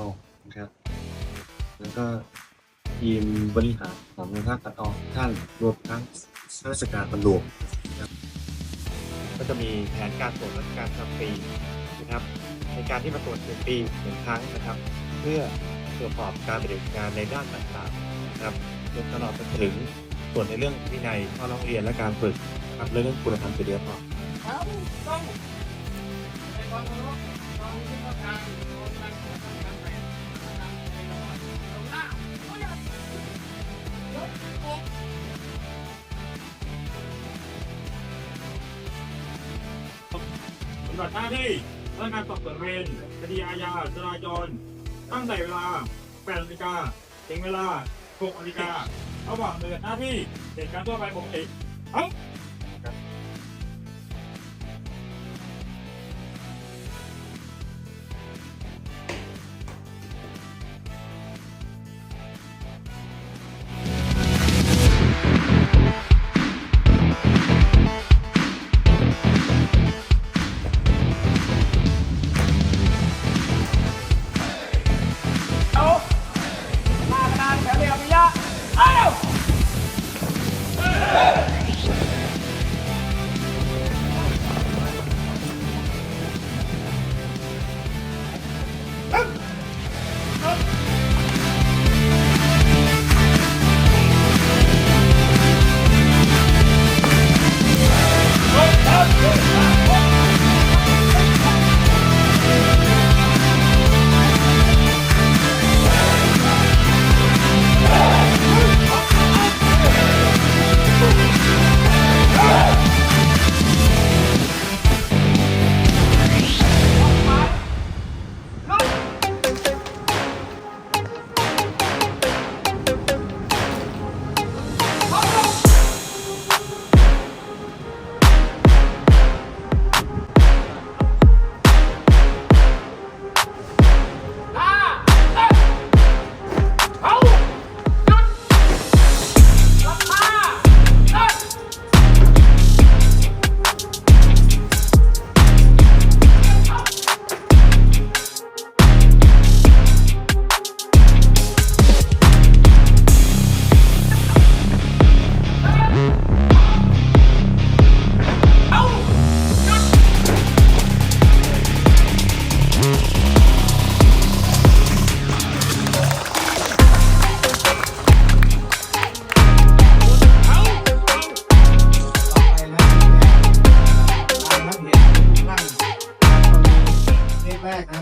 ตัดออกนะครับ แล้วก็ทีมบริหารของโรงภาคตัดออกท่านรวมทั้งข้าราชการตำรวจนะครับก็จะมีแผนการตรวจราชการประจำปีนะครับ ในการที่มาตรวจหนึ่งปีหนึ่งครั้งนะครับ เพื่อตรวจสอบการปฏิบัติงานในด้านต่างๆนะครับจนตลอดไปถึงส่วนในเรื่องวินัยข้อร้องเรียนและการฝึกครับและเรื่องคุณธรรมจริยธรรม ปฏิบัติหน้าที่พนักงานสอบสวนเวรคดีอาญาจราจร ตั้งแต่เวลา8นาฬิกาถึงเวลา6นาฬิการะหว่างปฏิบัติหน้าที่เหตุการณ์ทั่วไปปกติเอ้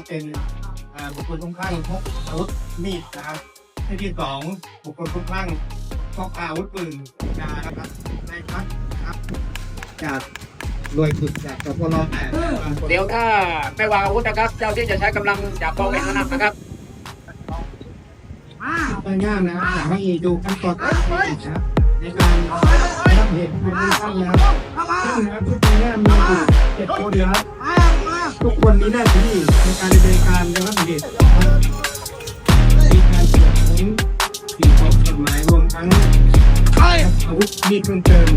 เป็นอ่าบุคคลคุ้มคลั่งพกอาวุธมีดนะครับเลขที่สองบุคคลคุ้มคลั่งพกอาวุธปืนยานะครับในพักนะครับ จากรวยสุดจากสพลแปดเดี๋ยวถ้าไม่วางอาวุธนะครับ เจ้าที่จะใช้กำลังจับเบาเองนะครับต้นย่ามนะครับอยากให้ดูขั้นตอนการนะครับในการรับเหตุเป็นขั้นแล้วซึ่งนะครับทุกคนเนี่ยมีอยู่เจ็ดคนนะครับ ทุกคนมีหน้าที่ในการดำเนินการระงับเหตุนะครับมีการตรวจค้นสิ่งของกฎหมายรวมทั้งอาวุธมีดเครื่องเติม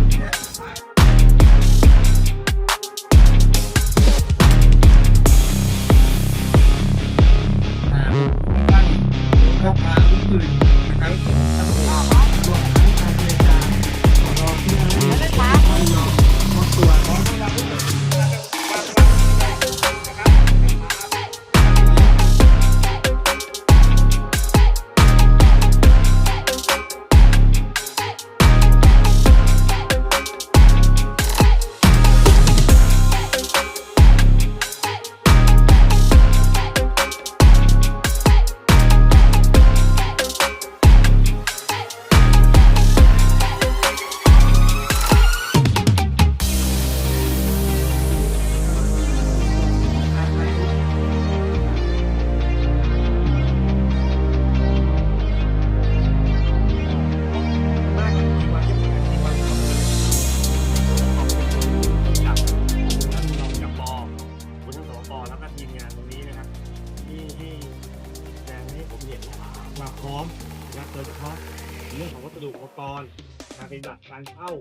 วัสดุอุปกรณ์การปฏิบัติการเข้า